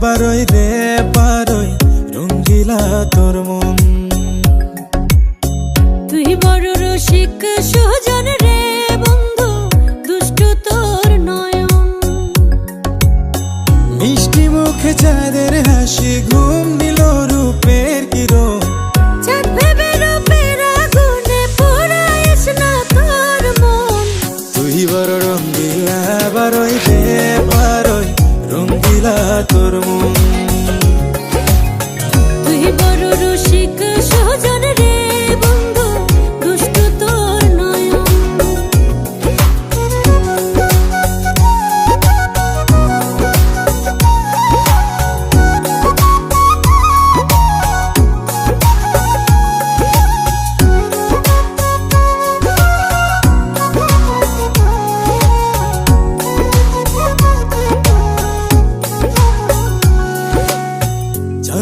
বারোই রে বারোই রঙ্গিলা তোর মন। তুই বড় রসিক সুজন রে বন্ধু দুষ্ট তোর নয়ন। মিষ্টি মুখে চাঁদের হাসি ঘুম নিল রূপের কিরণ। মন। তুই বড় রঙ্গিলা বারোই রে বারোই তোর মন।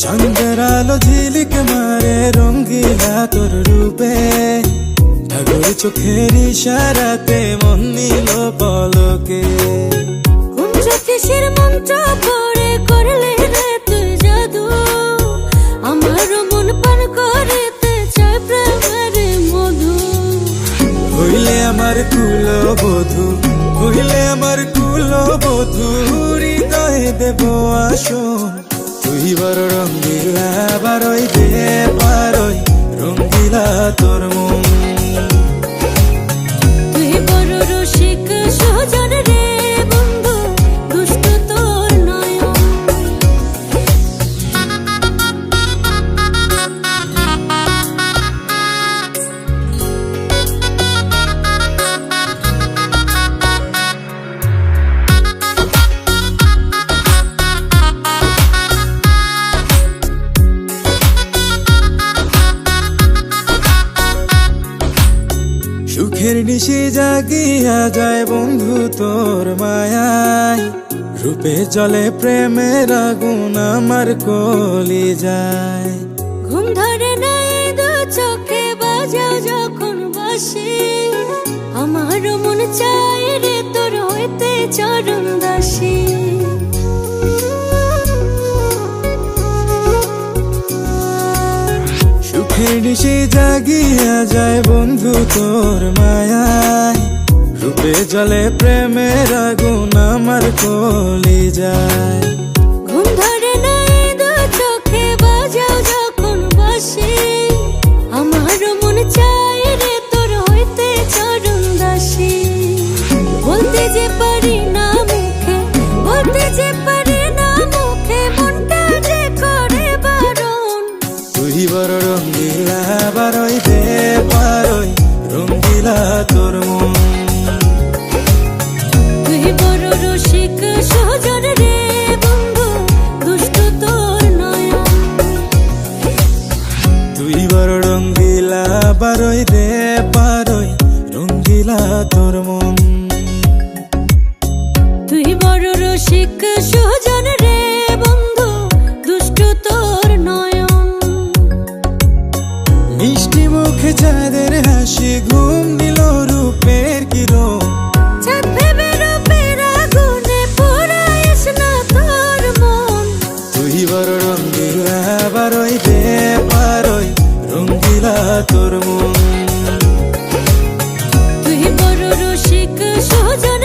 চাঁদের আলো ঝিলিক মারে রঙ্গিলা তোর রূপে। ডাগর চোখের ইশারাতে মন নিল পলকে। জ্যোতিষীর মন্ত্র পড়ে করলে রে তুই জাদু? আমার মন পান করিতে চাই প্রেমের মধু। হইলে আমার কুল বধু হইলে আমার কুল বধু হৃদয়ে দেব আসন। বড় রঙ্গিলা বারোই দে পারই রঙ্গিলা তোর সুখের নিশে জাগিয়া যায় বন্ধু তোর মায়ায়। রূপে চলে প্রেমের আগুন আমার কলি যায়। ঘুম ধরে নাই দু চোখে বাজাও যখন বসে। আমার মন চাই রে তোর হইতে চরণ দাসী। নিশে জাগিয়া যায় বন্ধু তোর মায়ায়। রূপে জলে প্রেমের আগুন আমার কলি যায়। তোর মন। তুই বড় রসিক সুজন রে বন্ধু দুষ্ট তোর নয়ন। মিষ্টি মুখে চাঁদের হাসি ঘুম নিল রূপের কিরণ। বড় রঙ্গিলা বারোই দে পারই রঙ্গিলা তোর মন। সুজন